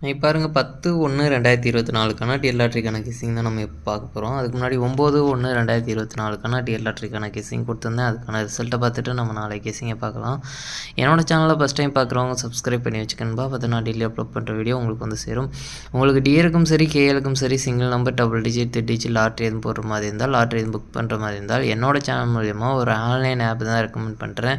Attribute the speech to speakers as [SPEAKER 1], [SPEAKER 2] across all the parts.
[SPEAKER 1] இப்போ பாருங்கள் பத்து ஒன்று ரெண்டாயிரத்தி இருபத்தி நாலுக்கான டிஎல் லாட்ரிக்கான தான் நம்ம இப்போ பார்க்க போகிறோம் அதுக்கு முன்னாடி ஒம்பது ஒன்று ரெண்டாயிரத்தி இருபத்தி நாலுக்கான டிஎல் லாட்ரிக்கான கொடுத்துருந்தேன். அதுக்கான ரிசல்ட்டை பார்த்துட்டு நம்ம நாளைக்கு கிசிங்கை பார்க்கலாம். என்னோட சேனலை ஃபஸ்ட் டைம் பார்க்குறவங்க சப்ஸ்கிரைப் பண்ணி வச்சுக்கணும்பா பார்த்து நான் டெய்லி அப்லோட் பண்ணுற வீடியோ உங்களுக்கு வந்து சேரும். உங்களுக்கு டிஏருக்கும் சரி கேஎலுக்கும் சரி single number double digit three digit lottery எதுவும் போடுற மாதிரி இருந்தால் லாட்ரி எதுவும் புக் பண்ணுற மாதிரி இருந்தால் என்னோட சேனல் மூலயமா ஒரு ஆன்லைன் ஆப் தான் ரெக்கமெண்ட் பண்ணுறேன்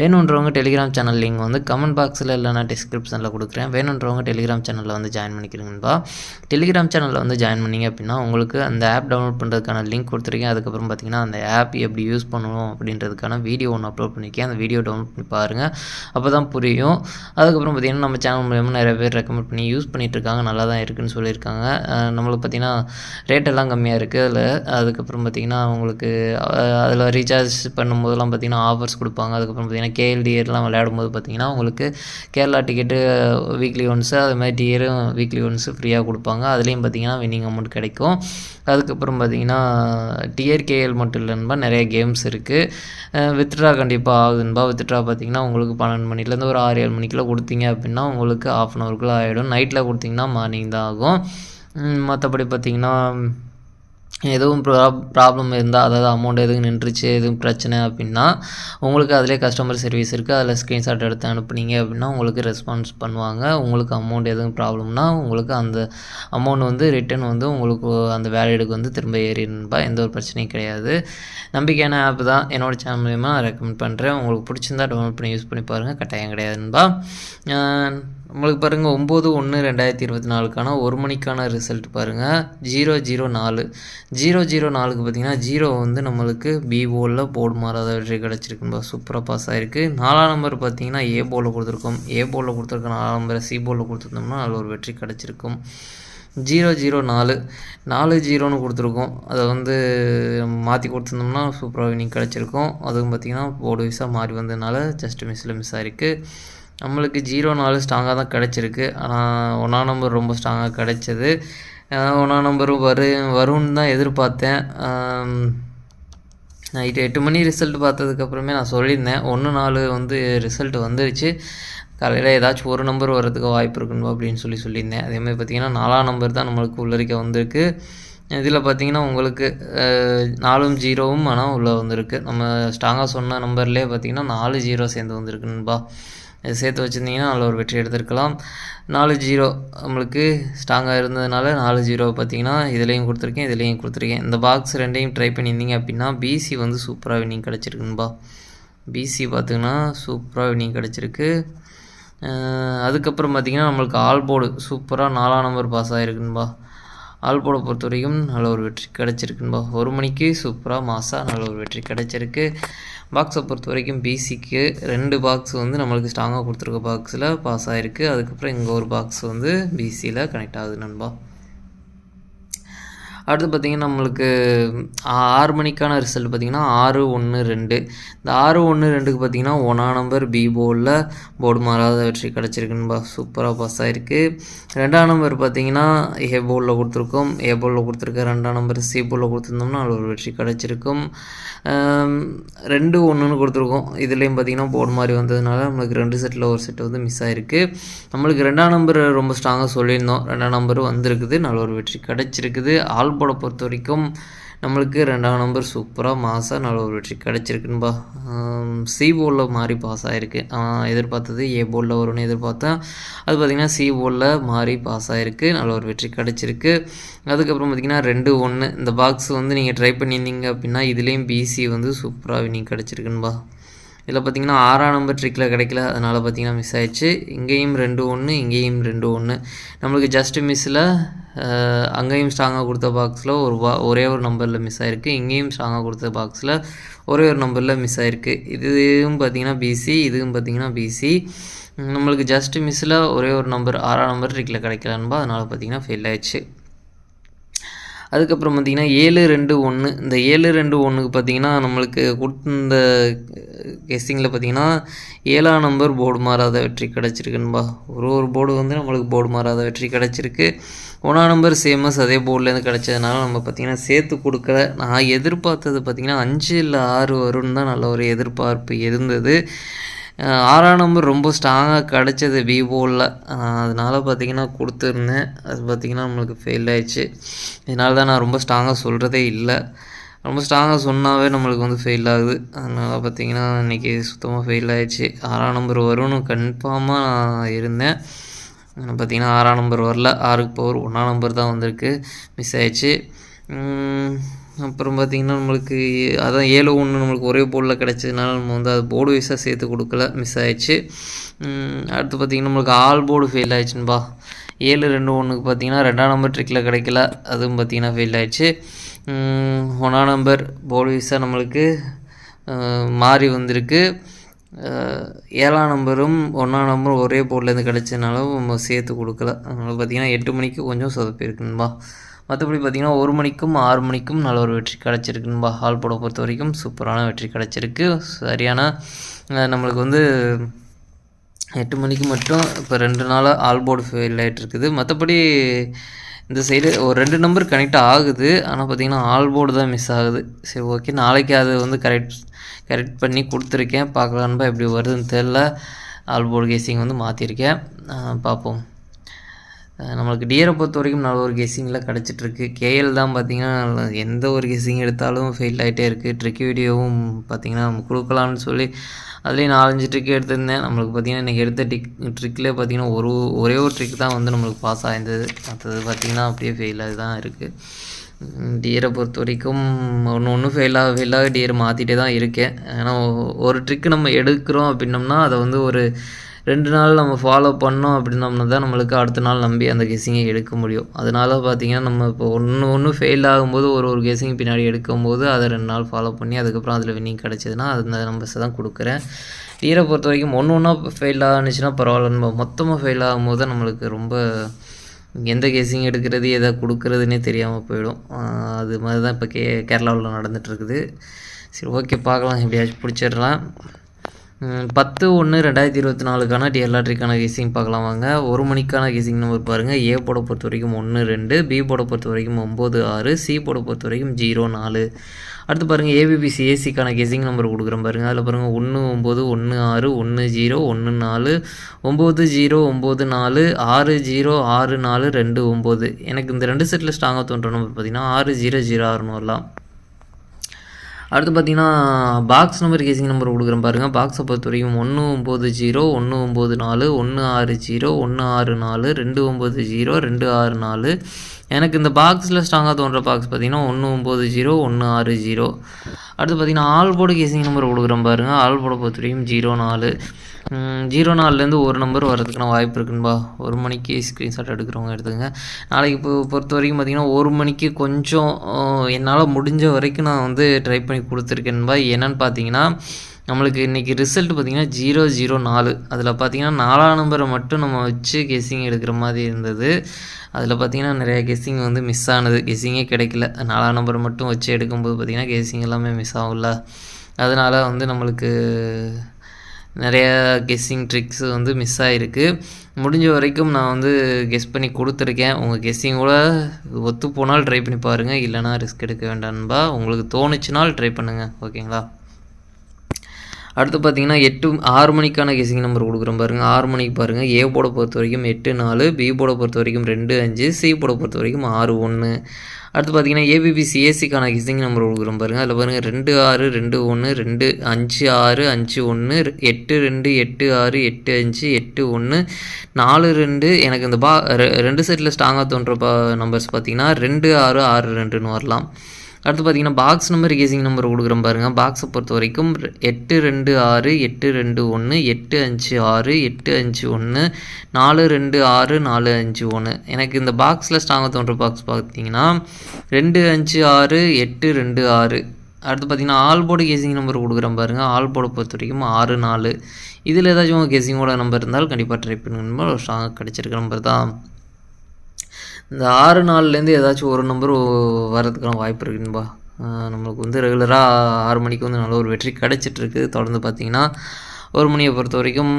[SPEAKER 1] வேணுன்றவங்க டெலிகிராம் சேனல் லிங்க் வந்து கமெண்ட் பாக்ஸில் இல்லைனா டிஸ்கிரிப்ஷனில் கொடுக்குறேன். வேணுன்றவங்க டெலிகிராம் சேனல் சேனலில் வந்து ஜாயின் பண்ணிக்கிறீங்கப்பா டெலிகிராம் சேனலில் வந்து ஜாயின் பண்ணிங்க அப்படின்னா உங்களுக்கு அந்த ஆப் டவுன்லோட் பண்ணுறதுக்கான லிங்க் கொடுத்துருக்கேன். அதுக்கப்புறம் பார்த்தீங்கன்னா அந்த ஆப் எப்படி யூஸ் பண்ணணும் அப்படின்றதுக்கான வீடியோ ஒன்று அப்லோட் பண்ணியிருக்கேன் அந்த வீடியோ டவுன்லோட் பண்ணி பாருங்கள் அப்போ தான் புரியும். அதுக்கப்புறம் பார்த்தீங்கன்னா நம்ம சேனல் மூலயமா நிறைய பேர் ரெக்கமெண்ட் பண்ணி யூஸ் பண்ணிட்டு இருக்காங்க. நல்லா தான் இருக்குதுன்னு சொல்லியிருக்காங்க நம்மளுக்கு பார்த்தீங்கன்னா ரேட் எல்லாம் கம்மியாக இருக்குது அதில். அதுக்கப்புறம் பார்த்தீங்கன்னா உங்களுக்கு அதில் ரீசார்ஜ் பண்ணும்போதெல்லாம் பார்த்தீங்கன்னா ஆஃபர்ஸ் கொடுப்பாங்க. அதுக்கப்புறம் பார்த்தீங்கன்னா கேஎல்டிஎர்லாம் விளையாடும் போது பார்த்தீங்கன்னா உங்களுக்கு கேரளா டிக்கெட்டு வீக்லி ஒன்ஸு அது மாதிரி இயரும் வீக்லி ஒன்ஸு ஃப்ரீயாக கொடுப்பாங்க. அதுலேயும் பார்த்தீங்கன்னா வின்னிங் அமௌண்ட் கிடைக்கும். அதுக்கப்புறம் பார்த்தீங்கன்னா டிஆர்கேஎல் மட்டும் இல்லைன்பா நிறைய கேம்ஸ் இருக்குது வித்ட்ரா கண்டிப்பாக ஆகுதுன்பா வித்ட்ரா பார்த்தீங்கன்னா உங்களுக்கு பன்னெண்டு மணிலேருந்து ஒரு ஆறு ஏழு மணிக்குள்ளே கொடுத்தீங்க அப்படின்னா உங்களுக்கு ஆஃப் அன் ஹவருக்குள்ளே ஆகிடும் நைட்டில் கொடுத்தீங்கன்னா மார்னிங் தான் ஆகும். மற்றபடி பார்த்தீங்கன்னா எதுவும் ப்ரா ப்ராப்ளம் இருந்தால் அதாவது அமௌண்ட் எதுவும் நின்றுச்சு எதுவும் பிரச்சனை அப்படின்னா உங்களுக்கு அதிலே கஸ்டமர் சர்வீஸ் இருக்குது அதில் ஸ்க்ரீன்ஷாட் எடுத்து அனுப்புனீங்க அப்படின்னா உங்களுக்கு ரெஸ்பான்ஸ் பண்ணுவாங்க. உங்களுக்கு அமௌண்ட் எதுவும் ப்ராப்ளம்னா உங்களுக்கு அந்த அமௌண்ட் வந்து ரிட்டன் வந்து உங்களுக்கு அந்த வேலையெடுக்கு வந்து திரும்ப ஏறிடும்பா எந்த ஒரு பிரச்சனையும் கிடையாது. நம்பிக்கையான ஆப் தான். என்னோட சேனல் மூலியமாக நான் ரெக்கமெண்ட் பண்ணுறேன் உங்களுக்கு பிடிச்சிருந்தா டவுன்லோட் பண்ணி யூஸ் பண்ணி பாருங்கள் கட்டாயம் கிடையாதுன்பா. நம்மளுக்கு பாருங்கள் ஒம்பது ஒன்று ரெண்டாயிரத்தி இருபத்தி நாலுக்கான ஒரு மணிக்கான ரிசல்ட் பாருங்கள் ஜீரோ ஜீரோ நாலு. ஜீரோ ஜீரோ நாலுக்கு பார்த்தீங்கன்னா ஜீரோ வந்து நம்மளுக்கு பி போலில் போர்டு மாறாத வெற்றி கிடச்சிருக்குன்பா சூப்பராக பாஸ் ஆகிருக்கு நாலாம் நம்பர் பார்த்தீங்கன்னா ஏ போலில் கொடுத்துருக்கோம். ஏ போலில் கொடுத்துருக்க நாலாம் நம்பரை சி போலில் கொடுத்துருந்தோம்னா அதில் ஒரு வெற்றி கிடச்சிருக்கும். ஜீரோ ஜீரோ நாலு. நாலு ஜீரோன்னு கொடுத்துருக்கோம். அதை வந்து மாற்றி கொடுத்துருந்தோம்னா சூப்பராக வினிங் கிடச்சிருக்கும். அதுவும் பார்த்திங்கன்னா போர்டு வைஸாக மாறி வந்ததுனால ஜஸ்ட் மிஸ்ஸில் மிஸ் ஆகிருக்கு நம்மளுக்கு ஜீரோ நாலு ஸ்ட்ராங்காக தான் கிடச்சிருக்கு. ஆனால் ஒன்றாம் நம்பர் ரொம்ப ஸ்ட்ராங்காக கிடச்சிது. ஒன்றாம் நம்பரும் வரு வரும்னு தான் எதிர்பார்த்தேன். நைட்டு எட்டு மணி ரிசல்ட் பார்த்ததுக்கப்புறமே நான் சொல்லியிருந்தேன். ஒன்று நாலு வந்து ரிசல்ட் வந்துருச்சு. காலையில் ஏதாச்சும் ஒரு நம்பர் வர்றதுக்கு வாய்ப்பு இருக்குன்னு அப்படின்னு சொல்லி சொல்லியிருந்தேன். அதேமாதிரி பார்த்தீங்கன்னா நாலாம் நம்பர் தான் நம்மளுக்கு உள்ளரிக்க வந்திருக்கு. இதில் பார்த்தீங்கன்னா உங்களுக்கு நாலும் ஜீரோவும் ஆனால் உள்ளே வந்திருக்கு. நம்ம ஸ்ட்ராங்காக சொன்ன நம்பர்லேயே பார்த்தீங்கன்னா நாலு ஜீரோ சேர்ந்து வந்திருக்குன்னுபா சேர்த்து வச்சுருந்தீங்கன்னா நல்ல ஒரு வெற்றி எடுத்திருக்கலாம். நாலு ஜீரோ நம்மளுக்கு ஸ்ட்ராங்காக இருந்ததுனால நாலு ஜீரோ பார்த்தீங்கன்னா இதுலேயும் கொடுத்துருக்கேன் இதுலேயும் கொடுத்துருக்கேன். இந்த பாக்ஸ் ரெண்டையும் ட்ரை பண்ணியிருந்தீங்க அப்படின்னா பிசி வந்து சூப்பராக வினிங் கிடச்சிருக்குன்பா. பிசி பார்த்திங்கன்னா சூப்பராக வினிங் கிடச்சிருக்கு. அதுக்கப்புறம் பார்த்திங்கன்னா நம்மளுக்கு ஆல் போர்டு சூப்பராக நாலாம் நம்பர் பாஸ் ஆகிருக்குன்பா ஆல் போர்டை பொறுத்த வரைக்கும் நல்ல ஒரு வெற்றி கிடச்சிருக்குன்பா. ஒரு மணிக்கு சூப்பராக மாசாக நல்ல ஒரு வெற்றி கிடச்சிருக்கு. பாக்ஸை பொறுத்த வரைக்கும் பிசிக்கு ரெண்டு பாக்ஸ் வந்து நம்மளுக்கு ஸ்ட்ராங்காக கொடுத்துருக்க பாக்ஸில் பாஸ் ஆகிருக்கு அதுக்கப்புறம் இங்கே ஒரு பாக்ஸ் வந்து பிசியில் கனெக்ட் ஆகுது நண்பா. அடுத்து பார்த்திங்கன்னா நம்மளுக்கு ஆறு மணிக்கான ரிசல்ட் பார்த்திங்கன்னா ஆறு ஒன்று ரெண்டு. இந்த ஆறு ஒன்று ரெண்டுக்கு பார்த்திங்கன்னா ஒன்றா நம்பர் பி போர்டில் போர்டு மாறாத வெற்றி கிடச்சிருக்குன்பா சூப்பராக பாஸ் ஆகிருக்கு ரெண்டாம் நம்பர் பார்த்திங்கன்னா ஏ போர்டில் கொடுத்துருக்கோம். ஏ போர்டில் கொடுத்துருக்க ரெண்டாம் நம்பர் சி போர்டில் கொடுத்துருந்தோம்னா அதில் ஒரு வெற்றி கிடச்சிருக்கும். ரெண்டு ஒன்றுன்னு கொடுத்துருக்கோம். இதுலேயும் பார்த்திங்கன்னா போர்டு மாதிரி வந்ததுனால நம்மளுக்கு ரெண்டு செட்டில் ஒரு செட்டு வந்து மிஸ் ஆகிருக்கு நம்மளுக்கு ரெண்டாம் நம்பர் ரொம்ப ஸ்ட்ராங்காக சொல்லியிருந்தோம். ரெண்டாம் நம்பர் வந்திருக்குது. நல்ல ஒரு வெற்றி கிடச்சிருக்குது. ஆல் படம் பொறுத்த வரைக்கும் நம்மளுக்கு ரெண்டாம் நம்பர் சூப்பராக மாசாக நல்ல ஒரு வெற்றி கிடச்சிருக்குன்பா. சி போலில் மாறி பாஸ் ஆகிருக்கு எதிர்பார்த்தது ஏ போலில் வரும்னு எதிர்பார்த்தேன். அது பார்த்திங்கன்னா சி போலில் மாறி பாஸ் ஆகிருக்கு நல்ல ஒரு வெற்றி கிடச்சிருக்கு. அதுக்கப்புறம் பார்த்திங்கன்னா ரெண்டு ஒன்று இந்த பாக்ஸ் வந்து நீங்கள் ட்ரை பண்ணியிருந்தீங்க அப்படின்னா இதுலேயும் பிசி வந்து சூப்பராக வினிங் கிடச்சிருக்குன்பா. இதில் பார்த்திங்கன்னா ஆறாம் நம்பர் ட்ரிக்கில் கிடைக்கல அதனால் பார்த்திங்கன்னா மிஸ் ஆயிடுச்சு. இங்கேயும் ரெண்டு ஒன்று இங்கேயும் ரெண்டு ஒன்று நம்மளுக்கு ஜஸ்ட் மிஸ்ஸில் அங்கேயும் ஸ்ட்ராங்காக கொடுத்த பாக்ஸில் ஒரு பா ஒரே ஒரு நம்பரில் மிஸ் ஆகிருக்கு இங்கேயும் ஸ்ட்ராங்காக கொடுத்த பாக்ஸில் ஒரே ஒரு நம்பரில் மிஸ் ஆகிருக்கு இதுவும் பார்த்திங்கன்னா பிசி இதுவும் பார்த்திங்கன்னா பிசி நம்மளுக்கு ஜஸ்ட் மிஸ்ஸில் ஒரே ஒரு நம்பர் ஆறாம் நம்பர் ட்ரிக்கில் கிடைக்கலன்பா அதனால் பார்த்திங்கன்னா ஃபெயில் ஆயிடுச்சு. அதுக்கப்புறம் பார்த்திங்கன்னா ஏழு ரெண்டு ஒன்று. இந்த ஏழு ரெண்டு ஒன்றுக்கு பார்த்திங்கன்னா நம்மளுக்கு கொடுத்த கெஸ்டிங்கில் பார்த்திங்கன்னா ஏழாம் நம்பர் போர்டு மாறாத வெற்றி கிடச்சிருக்குன்பா. ஒரு ஒரு போர்டு வந்து நம்மளுக்கு போர்டு மாறாத வெற்றி கிடச்சிருக்கு. ஒன்றாம் நம்பர் சேமஸ் அதே போர்ட்லேருந்து கிடச்சதுனால நம்ம பார்த்திங்கன்னா சேர்த்து கொடுக்கல. நான் எதிர்பார்த்தது பார்த்திங்கன்னா அஞ்சு இல்லை ஆறு வரும்னு தான் நல்ல ஒரு எதிர்பார்ப்பு இருந்தது. ஆறாம் நம்பர் ரொம்ப ஸ்ட்ராங்காக கிடச்சது விவோவில் அதனால் பார்த்தீங்கன்னா கொடுத்துருந்தேன். அது பார்த்திங்கன்னா நம்மளுக்கு ஃபெயில் ஆயிடுச்சு. இதனால தான் நான் ரொம்ப ஸ்ட்ராங்காக சொல்கிறதே இல்லை. ரொம்ப ஸ்ட்ராங்காக சொன்னாவே நம்மளுக்கு வந்து ஃபெயில் ஆகுது. அதனால் பார்த்திங்கன்னா இன்றைக்கி சுத்தமாக ஃபெயில் ஆயிடுச்சு. ஆறாம் நம்பர் வரும்னு கன்ஃபார்மாக நான் இருந்தேன். பார்த்திங்கன்னா ஆறாம் நம்பர் வரல. ஆறுக்கு பவர் ஒன்றாம் நம்பர் தான் வந்திருக்கு. மிஸ் ஆயிடுச்சு. அப்புறம் பார்த்திங்கன்னா நம்மளுக்கு அதான் ஏழு ஒன்று நம்மளுக்கு ஒரே போர்டில் கிடச்சதுனால நம்ம வந்து அது போர்டு வைஸாக சேர்த்து கொடுக்கல மிஸ் ஆயிடுச்சு. அடுத்து பார்த்திங்கன்னா நம்மளுக்கு ஆல் போர்டு ஃபெயில் ஆயிடுச்சுன்பா. ஏழு ரெண்டு ஒன்றுக்கு பார்த்தீங்கன்னா ரெண்டாம் நம்பர் ட்ரிக்கில் கிடைக்கல அதுவும் பார்த்தீங்கன்னா ஃபெயில் ஆயிடுச்சு. ஒன்றாம் நம்பர் போர்டு வைஸாக நம்மளுக்கு மாறி வந்திருக்கு. ஏழாம் நம்பரும் ஒன்றாம் நம்பரும் ஒரே போர்ட்லேருந்து கிடச்சதுனால நம்ம சேர்த்து கொடுக்கல. அதனால் பார்த்தீங்கன்னா எட்டு மணிக்கு கொஞ்சம் சொதப்பிருக்குன்பா மற்றபடி பார்த்தீங்கன்னா ஒரு மணிக்கும் ஆறு மணிக்கும் நல்ல ஒரு வெற்றி கிடச்சிருக்குன்னு ஹால் போட பொறுத்த வரைக்கும் சூப்பரான வெற்றி கிடச்சிருக்கு. சரியான நம்மளுக்கு வந்து எட்டு மணிக்கு மட்டும் இப்போ ரெண்டு நாளாக ஆல் போர்டு ஃபெயில் ஆகிட்டு இருக்குது. மற்றபடி இந்த சைடு ஒரு ரெண்டு நம்பர் கனெக்ட் ஆகுது. ஆனால் பார்த்திங்கன்னா ஆல் போர்டு தான் மிஸ் ஆகுது. சரி ஓகே நாளைக்கு அது வந்து கரெக்ட் கரெக்ட் பண்ணி கொடுத்துருக்கேன். பார்க்கலான்பா எப்படி வருதுன்னு தெரில ஆல் போர்டு கேசிங் வந்து மாற்றிருக்கேன் பார்ப்போம். நம்மளுக்கு டியரை பொறுத்த வரைக்கும் நல்ல ஒரு கெஸ்ஸிங்கில் கிடச்சிட்ருக்கு. கேஎல் தான் பார்த்தீங்கன்னா எந்த ஒரு கெஸ்ஸிங் எடுத்தாலும் ஃபெயில் ஆகிட்டே இருக்குது ட்ரிக் வீடியோவும் பார்த்தீங்கன்னா நம்ம கொடுக்கலாம்னு சொல்லி அதுலேயும் நாலஞ்சு ட்ரிக் எடுத்திருந்தேன். நம்மளுக்கு பார்த்தீங்கன்னா இன்றைக்கி எடுத்த டிக் ட்ரிக்கில் பார்த்தீங்கன்னா ஒரு ஒரே ஒரு ட்ரிக் தான் வந்து நம்மளுக்கு பாஸ் ஆயிருந்தது. மற்றது பார்த்திங்கன்னா அப்படியே ஃபெயில் ஆகி தான் இருக்குது டியரை பொறுத்த வரைக்கும் ஒன்று ஒன்று ஃபெயிலாக ஃபெயிலாக டியரை மாற்றிட்டே தான் இருக்கேன். ஏன்னா ஒரு ட்ரிக்கு நம்ம எடுக்கிறோம் அப்படின்னம்னா அதை வந்து ஒரு ரெண்டு நாள் நம்ம ஃபாலோ பண்ணோம் அப்படின்னம்னா தான் நம்மளுக்கு அடுத்த நாள் நம்பி அந்த கெஸிங்கை எடுக்க முடியும். அதனால பார்த்தீங்கன்னா நம்ம இப்போ ஒன்று ஒன்று ஃபெயில் ஆகும்போது ஒரு ஒரு கெஸிங் பின்னாடி எடுக்கும்போது அதை ரெண்டு நாள் ஃபாலோ பண்ணி அதுக்கப்புறம் அதில் வின்னிங் கிடச்சதுன்னா அந்த நம்பர்ஸை தான் கொடுக்குறேன். டீரை பொறுத்த வரைக்கும் ஒன்று ஒன்றா ஃபெயில் ஆனிச்சுன்னா பரவாயில்ல. நம்ம மொத்தமாக ஃபெயில் ஆகும்போது தான் நம்மளுக்கு ரொம்ப எந்த கேஸிங் எடுக்கிறது எதை கொடுக்குறதுனே தெரியாமல் போயிடும். அது மாதிரி தான் இப்போ கே கேரளாவில் நடந்துகிட்ருக்குது சரி ஓகே பார்க்கலாம். எப்படியாச்சும் பிடிச்சிடலாம். பத்து ஒன்று ரெண்டாயிரத்தி இருபத்தி நாலுக்கான டிஎல்ஆர்டிக்கான கேசிங் பார்க்கலாம் வாங்க. ஒரு மணிக்கான கேசிங் நம்பர் பாருங்கள் ஏ போட பொறுத்த வரைக்கும் ஒன்று ரெண்டு பி போட பொறுத்த வரைக்கும் ஒம்பது ஆறு சி போட பொறுத்த வரைக்கும் ஜீரோ நாலு. அடுத்து பாருங்கள் ஏபிபிசி ஏசிக்கான கேசிங் நம்பர் கொடுக்குறேன் பாருங்கள் அதில் பாருங்கள் ஒன்று ஒம்பது ஒன்று ஆறு ஒன்று ஜீரோ ஒன்று நாலு. ஒம்பது ஜீரோ ஒம்பது நாலு. ஆறு ஜீரோ ஆறு நாலு ரெண்டு ஒம்பது. எனக்கு இந்த ரெண்டு செட்டில் ஸ்ட்ராங்காக தோன்ற நம்பர் பார்த்தீங்கன்னா ஆறு ஜீரோ ஜீரோ ஆறுன்னு வரலாம். அடுத்து பார்த்தீங்கன்னா பாக்ஸ் நம்பர் கேசிங் நம்பர் கொடுக்குறேன் பாருங்கள் பாக்ஸை பொறுத்த வரைக்கும் ஒன்று ஒம்பது ஜீரோ ஒன்று ஒம்பது நாலு ஒன்று ஆறு ஜீரோ ஒன்று ஆறு நாலு ரெண்டு ஒம்பது ஜீரோ ரெண்டு ஆறு நாலு. எனக்கு இந்த பாக்ஸில் ஸ்ட்ராங்காக தோன்ற பாக்ஸ் பார்த்தீங்கன்னா ஒன்று ஒம்பது ஜீரோ ஒன்று ஆறு ஜீரோ அடுத்து பார்த்தீங்கன்னா ஆல் கேசிங் நம்பர் கொடுக்குறேன் பாருங்கள் ஆல் பொறுத்த வரைக்கும் ஜீரோ நாலு. ஜீரோ நாலுலேருந்து ஒரு நம்பர் வரதுக்கான வாய்ப்பு இருக்குன்பா. ஒரு மணிக்கு ஸ்க்ரீன்ஷாட் எடுக்கிறவங்க எடுத்துங்க நாளைக்கு இப்போ பொறுத்த வரைக்கும் பார்த்தீங்கன்னா ஒரு மணிக்கு கொஞ்சம் என்னால் முடிஞ்ச வரைக்கும் நான் வந்து ட்ரை பண்ணி கொடுத்துருக்கேன்பா. என்னென்னு பார்த்தீங்கன்னா நம்மளுக்கு இன்றைக்கி ரிசல்ட் பார்த்தீங்கன்னா ஜீரோ ஜீரோ நாலு. அதில் பார்த்திங்கன்னா நாலாம் நம்பரை மட்டும் நம்ம வச்சு கெஸ்ஸிங் எடுக்கிற மாதிரி இருந்தது. அதில் பார்த்தீங்கன்னா நிறைய கெஸ்ஸிங் வந்து மிஸ் ஆனது. கெஸ்ஸிங்கே கிடைக்கல. நாலாம் நம்பரை மட்டும் வச்சு எடுக்கும்போது பார்த்தீங்கன்னா கெஸ்ஸிங் எல்லாமே மிஸ் ஆகும்ல. அதனால் வந்து நம்மளுக்கு நிறையா கெஸ்ஸிங் ட்ரிக்ஸு வந்து மிஸ் ஆகிருக்கு முடிஞ்ச வரைக்கும் நான் வந்து கெஸ் பண்ணி கொடுத்துருக்கேன். உங்கள் கெஸ்ஸிங்கோட ஒத்து போனால் ட்ரை பண்ணி பாருங்கள் இல்லைனா ரிஸ்க் எடுக்க வேண்டாம்பா உங்களுக்கு தோணுச்சுனால் ட்ரை பண்ணுங்கள் ஓகேங்களா அடுத்து பார்த்தீங்கன்னா எட்டு ஆறு மணிக்கான கெஸிங் நம்பர் கொடுக்குறோம் பாருங்கள் ஆறு மணிக்கு பாருங்கள் ஏ போட பொறுத்த வரைக்கும் எட்டு நாலு. பி போட பொறுத்த வரைக்கும் ரெண்டு அஞ்சு. சி போட பொறுத்த வரைக்கும் ஆறு ஒன்று அடுத்து பார்த்தீங்கன்னா ஏபிபிசி ஏசிக்கான கிசிங் நம்பர் கொடுக்குறோம் பாருங்கள் அதில் பாருங்கள் ரெண்டு ஆறு ரெண்டு ஒன்று ரெண்டு அஞ்சு ஆறு அஞ்சு ஒன்று எட்டு ரெண்டு எட்டு ஆறு எட்டு அஞ்சு எட்டு ஒன்று நாலு ரெண்டு. எனக்கு இந்த பா ரெ- ரெண்டு செட்டில் ஸ்ட்ராங்காக தோன்ற பா நம்பர்ஸ் பார்த்தீங்கன்னா ரெண்டு ஆறு ஆறு ரெண்டுன்னு வரலாம். அடுத்து பார்த்தீங்கன்னா பாக்ஸ் நம்பர் கேசிங் நம்பர் கொடுக்குறோம் பாருங்கள் பாக்ஸை பொறுத்த வரைக்கும் எட்டு ரெண்டு ஆறு எட்டு ரெண்டு ஒன்று எட்டு அஞ்சு ஆறு எட்டு அஞ்சு ஒன்று நாலு ரெண்டு ஆறு நாலு அஞ்சு ஒன்று எனக்கு இந்த பாக்ஸில் ஸ்ட்ராங்காக தோன்ற பாக்ஸ் பார்த்தீங்கன்னா ரெண்டு அஞ்சு ஆறு எட்டு ரெண்டு ஆறு. அடுத்து பார்த்தீங்கன்னா ஆல்போர்டு கேசிங் நம்பர் கொடுக்குறேன் பாருங்கள் ஆல்போர்டை பொறுத்த வரைக்கும் ஆறு நாலு. இதில் ஏதாச்சும் கேசிங்கோட நம்பர் இருந்தால் கண்டிப்பாக ட்ரை பண்ணுங்க. ஒரு ஸ்ட்ராங்காக கிடச்சிருக்க நம்பர் தான்.
[SPEAKER 2] இந்த ஆறு நாள்லேருந்து ஏதாச்சும் ஒரு நம்பர் வர்றதுக்கான வாய்ப்பு இருக்குன்பா நம்மளுக்கு வந்து ரெகுலராக ஆறு மணிக்கு வந்து நல்ல ஒரு வெற்றி கிடச்சிட்ருக்கு. தொடர்ந்து பார்த்தீங்கன்னா ஒரு மணியை பொறுத்த வரைக்கும்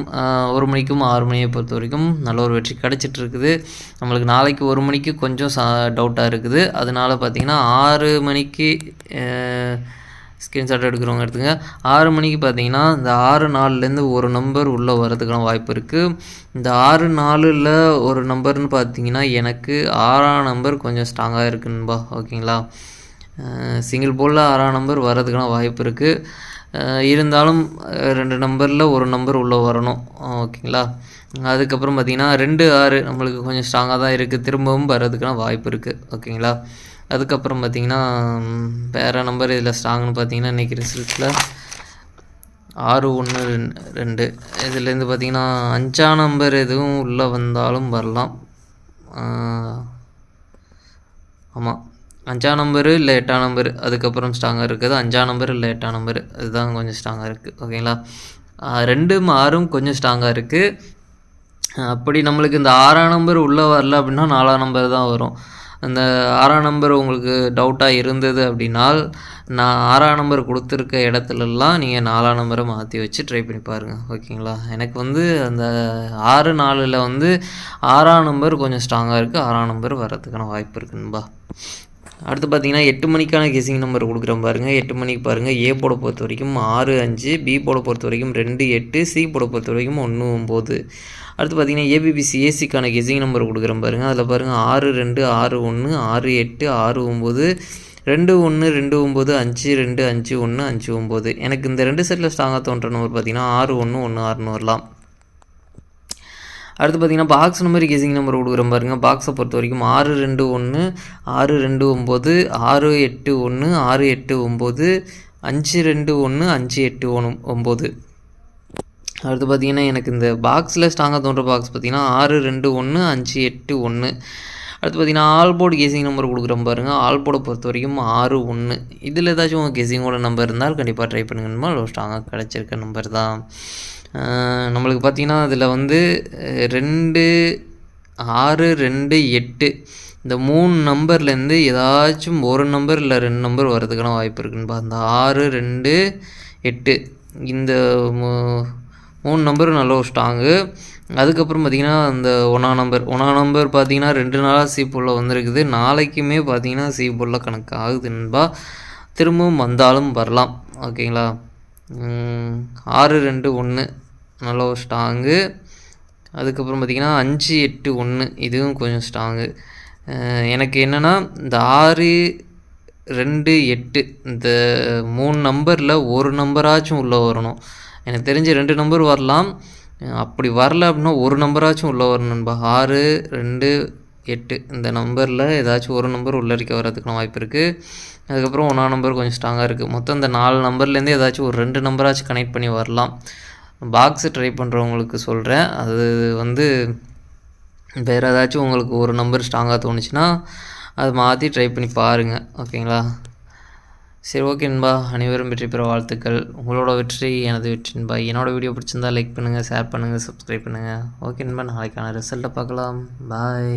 [SPEAKER 2] ஒரு மணிக்கும் ஆறு மணியை பொறுத்த வரைக்கும் நல்ல ஒரு வெற்றி கிடச்சிட்டு இருக்குது நம்மளுக்கு நாளைக்கு ஒரு மணிக்கு கொஞ்சம் சா டவுட்டாக இருக்குது. அதனால பார்த்தீங்கன்னா ஆறு மணிக்கு ஸ்க்ரீன்ஷாட் எடுக்கிறவங்க எடுத்துங்க ஆறு மணிக்கு பார்த்தீங்கன்னா இந்த ஆறு நாலுலேருந்து ஒரு நம்பர் உள்ளே வரதுக்கான வாய்ப்பு இருக்குது இந்த ஆறு நாலில் ஒரு நம்பர்னு பார்த்தீங்கன்னா எனக்கு ஆறாம் நம்பர் கொஞ்சம் ஸ்ட்ராங்காக இருக்குன்பா ஓகேங்களா? சிங்கிள் போலில் ஆறாம் நம்பர் வர்றதுக்கான வாய்ப்பு இருக்குது இருந்தாலும் ரெண்டு நம்பரில் ஒரு நம்பர் உள்ளே வரணும். ஓகேங்களா? அதுக்கப்புறம் பார்த்தீங்கன்னா ரெண்டு ஆறு நம்மளுக்கு கொஞ்சம் ஸ்ட்ராங்காக தான் இருக்குது திரும்பவும் வர்றதுக்கான வாய்ப்பு இருக்குது ஓகேங்களா? அதுக்கப்புறம் பார்த்திங்கன்னா வேறு நம்பர் இதில் ஸ்ட்ராங்னு பார்த்தீங்கன்னா இன்றைக்கி ரிசல்ட்டில் ஆறு ஒன்று ரெண்டு. இதுலேருந்து பார்த்திங்கன்னா அஞ்சாம் நம்பர் எதுவும் உள்ளே வந்தாலும் வரலாம். ஆமாம் அஞ்சாம் நம்பரு இல்லை எட்டாம் நம்பர் அதுக்கப்புறம் ஸ்ட்ராங்காக இருக்குது. அஞ்சாம் நம்பர் இல்லை எட்டாம் நம்பர் அதுதான் கொஞ்சம் ஸ்ட்ராங்காக இருக்குது ஓகேங்களா? ரெண்டும் ஆறும் கொஞ்சம் ஸ்ட்ராங்காக இருக்குது அப்படி நம்மளுக்கு இந்த ஆறாம் நம்பர் உள்ளே வரல அப்படின்னா நாலாம் நம்பர் தான் வரும். அந்த ஆறாம் நம்பர் உங்களுக்கு டவுட்டாக இருந்தது அப்படின்னால் நான் ஆறாம் நம்பர் கொடுத்துருக்க இடத்துலலாம் நீங்கள் நாலாம் நம்பரை மாற்றி வச்சு ட்ரை பண்ணி பாருங்கள் ஓகேங்களா? எனக்கு வந்து அந்த ஆறு நாலில் வந்து ஆறாம் நம்பர் கொஞ்சம் ஸ்ட்ராங்காக இருக்குது ஆறாம் நம்பர் வர்றதுக்கான வாய்ப்பு இருக்குன்பா அடுத்து பார்த்தீங்கன்னா எட்டு மணிக்கான கெஸிங் நம்பர் கொடுக்குறேன் பாருங்கள் எட்டு மணிக்கு பாருங்கள் ஏ போட பொறுத்த வரைக்கும் ஆறு அஞ்சு பி போட பொறுத்த வரைக்கும் ரெண்டு எட்டு சி போட பொறுத்த வரைக்கும் ஒன்று ஒம்பது அடுத்து பார்த்தீங்கன்னா ஏபிபிசி ஏசிக்கான கெஸிங் நம்பர் கொடுக்குறேன் பாருங்கள் அதில் பாருங்கள் ஆறு ரெண்டு ஆறு ஒன்று ஆறு எட்டு ஆறு ஒம்பது ரெண்டு ஒன்று ரெண்டு ஒம்பது அஞ்சு ரெண்டு அஞ்சு ஒன்று அஞ்சு ஒம்பது எனக்கு இந்த ரெண்டு செட்டில் ஸ்ட்ராங்காக தோன்ற நம்பர் பார்த்தீங்கன்னா ஆறு ஒன்று ஒன்று ஆறுன்னு வரலாம். அடுத்து பார்த்தீங்கன்னா பாக்ஸ் நம்பர் கெஸிங் நம்பர் கொடுக்குற பாருங்க. பாக்ஸை பொறுத்த வரைக்கும் ஆறு ரெண்டு ஒன்று ஆறு ரெண்டு ஒம்பது ஆறு எட்டு ஒன்று ஆறு எட்டு ஒம்பது அஞ்சு ரெண்டு ஒன்று அஞ்சு எட்டு ஒன்று ஒம்பது அடுத்து பார்த்தீங்கன்னா எனக்கு இந்த பாக்ஸில் ஸ்ட்ராங்காக தோன்ற பாக்ஸ் பார்த்தீங்கன்னா ஆறு ரெண்டு ஒன்று அஞ்சு எட்டு ஒன்று அடுத்து பார்த்தீங்கன்னா ஆல்போர்டு கேசிங் நம்பர் கொடுக்குறோம் பாருங்கள் ஆல்போர்டை பொறுத்த வரைக்கும் ஆறு ஒன்று இதில் ஏதாச்சும் உங்கள் கெஸிங்கோட நம்பர் இருந்தால் கண்டிப்பாக ட்ரை பண்ணுங்கன்னு அவ்வளோ ஸ்ட்ராங்காக கிடச்சிருக்க நம்பர் தான். நம்மளுக்கு பார்த்தீங்கன்னா அதில் வந்து ரெண்டு ஆறு ரெண்டு எட்டு இந்த மூணு நம்பர்லேருந்து ஏதாச்சும் ஒரு நம்பர் இல்லை ரெண்டு நம்பர் வர்றதுக்கான வாய்ப்பு இருக்குன்பா அந்த ஆறு ரெண்டு எட்டு இந்த மூ- மூணு நம்பரும் நல்ல ஒரு ஸ்ட்ராங்கு. அதுக்கப்புறம் பார்த்திங்கன்னா அந்த ஒன்றா நம்பர். ஒன்றா நம்பர் பார்த்தீங்கன்னா ரெண்டு நாளாக சி போலில் வந்திருக்குது. நாளைக்குமே பார்த்தீங்கன்னா சி போலில் கணக்கு ஆகுதுன்பா திரும்பவும் வந்தாலும் வரலாம். ஓகேங்களா? ஆறு ரெண்டு ஒன்று நல்ல ஒரு ஸ்ட்ராங்கு. அதுக்கப்புறம் பார்த்திங்கன்னா அஞ்சு எட்டு ஒன்று இதுவும் கொஞ்சம் ஸ்ட்ராங்கு. எனக்கு என்னென்னா இந்த ஆறு ரெண்டு எட்டு இந்த மூணு நம்பரில் ஒரு நம்பராச்சும் உள்ளே வரணும். எனக்கு தெரிஞ்சு ரெண்டு நம்பர் வரலாம். அப்படி வரல அப்படின்னா ஒரு நம்பராச்சும் உள்ளே வரணும் நண்பா. ஆறு ரெண்டு எட்டு இந்த நம்பரில் ஏதாச்சும் ஒரு நம்பர் உள்ளரிக்க வர்றதுக்கான வாய்ப்பு இருக்குது அதுக்கப்புறம் ஒன்றா நம்பர் கொஞ்சம் ஸ்ட்ராங்காக இருக்குது மொத்தம் இந்த நாலு நம்பர்லேருந்து ஏதாச்சும் ஒரு ரெண்டு நம்பராச்சும் கனெக்ட் பண்ணி வரலாம். பாக்ஸு ட்ரை பண்ணுறவங்களுக்கு சொல்கிறேன் அது வந்து வேறு ஏதாச்சும் உங்களுக்கு ஒரு நம்பர் ஸ்ட்ராங்காக தோணுச்சுன்னா அதை மாற்றி ட்ரை பண்ணி பாருங்கள் ஓகேங்களா சரி ஓகே நண்பா. அனைவரும் வெற்றி பெற வாழ்த்துக்கள். உங்களோட வெற்றி எனது வெற்றி நண்பா. வீடியோ பிடிச்சிருந்தா லைக் பண்ணுங்கள் ஷேர் பண்ணுங்கள் சப்ஸ்கிரைப் பண்ணுங்கள் ஓகே நண்பா நாளைக்கான ரிசல்ட்டை பார்க்கலாம். பாய்